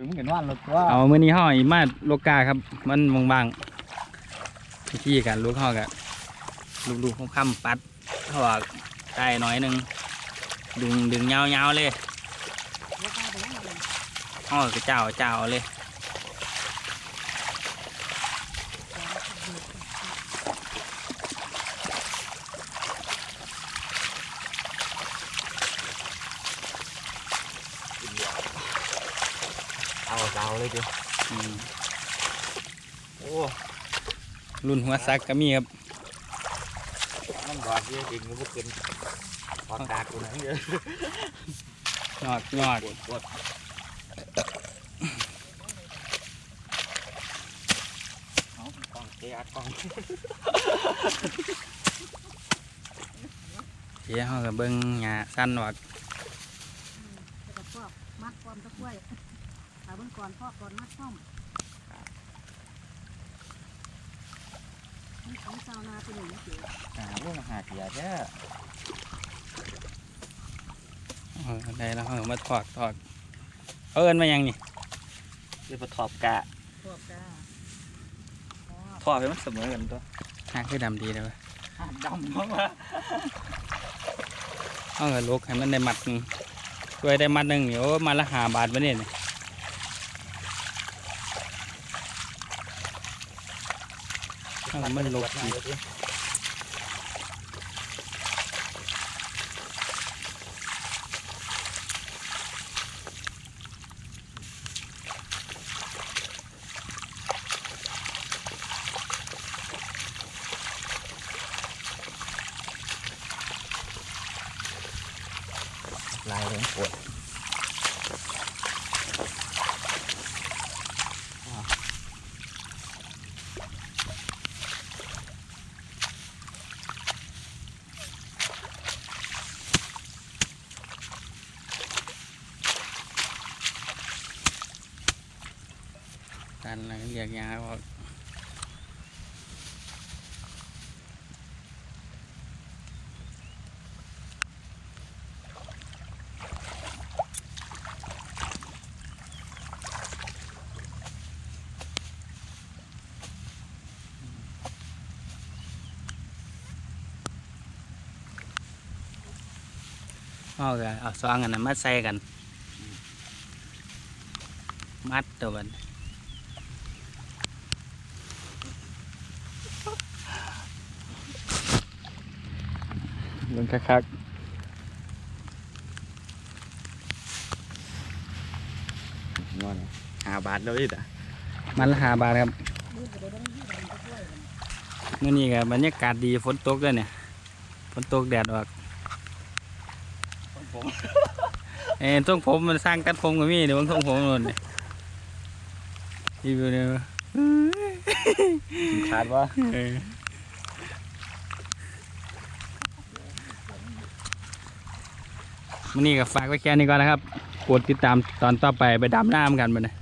มึงเห็นว่ารถตัวเอามื่อนี้ห่ออีมาโลกาครับ มันบางๆวิธีการลูกห่อกันลูกๆค่ำๆปัดห่อใต้หน่อยหนึ่งดึงดึงยาวๆเลยห่อกระเจ้าเจ้าเลย เอาเจ้าเลยดิอืมโอ้รุ่นหัวซักก็มีครับมันบอดเยอะจริงมันก็เป็นปากกากูนั่นเยอะยอดยอดปวดปวดเอากล้องเตะอัดกล้องเดี๋ยวห่อกับเบิ้งหญ้าสั้นวักแล้วก็พวกมัดความตะกล้วยเอาเบิ่งก่อนพ่อก่อนมัดซ่อมนี่ของชาวนาเป็นอย่างนี้เก๋หาลูกมาหาเกียร์แท้เอาได้แล้วห่อมาถอดถอดเอาเอินมายังนี่เรียกว่าทอบกะพวกจ้าทอบให้มันเสมอกันตัวหาคือดำดีเลยวะหาดำมากว่าห่อกับลูกให้มันได้มัดหนึ่งช่วยได้มัดหนึ่งเดี๋ยวมาละหาบาทวะเนี่ยห่อกับ มันลกอีกลายเลยปวด กันอะไรเรียกยาออก เอาก็เอาซองอันนั้น มาใส่กันมัดตัวมันลงคักนอนหาบาทเลยอะๆมันละหาบาทครับดูไปได้ที่ดำตะกล้วยมื่อนี้ก็บรรยากาศดีฝนตกด้วยเนี่ยฝนตกแดดออกผมเอ้ยทรงผมมันสร้างตัดผมก็มีเดี๋ยวบางทรงผมนู่นเนี่ยอีวิวเนี่ยขาดว่า เออ มันนี่ก็ฝากไว้แค่นี้ก่อนนะครับ กดติดตามตอนต่อไปไปดำน้ำกันไปนะ